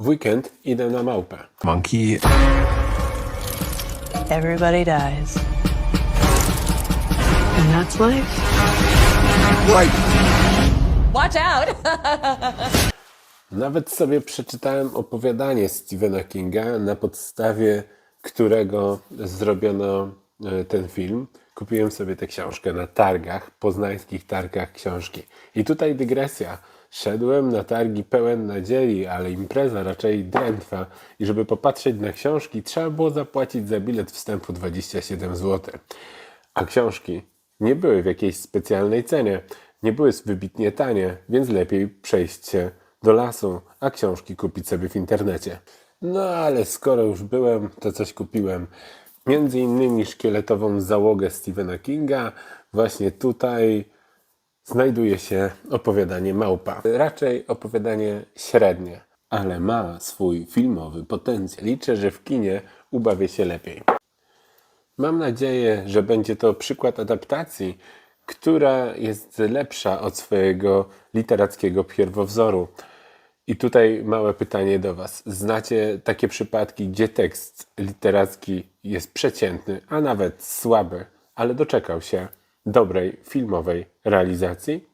W weekend idę na małpę. Monkey. Everybody dies. And that's life. Watch out! Nawet sobie przeczytałem opowiadanie Stephena Kinga, na podstawie którego zrobiono e, ten film. Kupiłem sobie tę książkę na targach, poznańskich targach książki. I tutaj dygresja. Szedłem na targi pełen nadziei, ale impreza raczej drętwa i żeby popatrzeć na książki, trzeba było zapłacić za bilet wstępu 27 zł. A książki nie były w jakiejś specjalnej cenie, nie były wybitnie tanie, więc lepiej przejść się do lasu, a książki kupić sobie w internecie. No ale skoro już byłem, to coś kupiłem. Między innymi szkieletową załogę Stephena Kinga. Właśnie tutaj znajduje się opowiadanie Małpa. Raczej opowiadanie średnie, ale ma swój filmowy potencjał. Liczę, że w kinie ubawię się lepiej. Mam nadzieję, że będzie to przykład adaptacji, która jest lepsza od swojego literackiego pierwowzoru. I tutaj małe pytanie do Was. Znacie takie przypadki, gdzie tekst literacki jest przeciętny, a nawet słaby, ale doczekał się dobrej filmowej realizacji?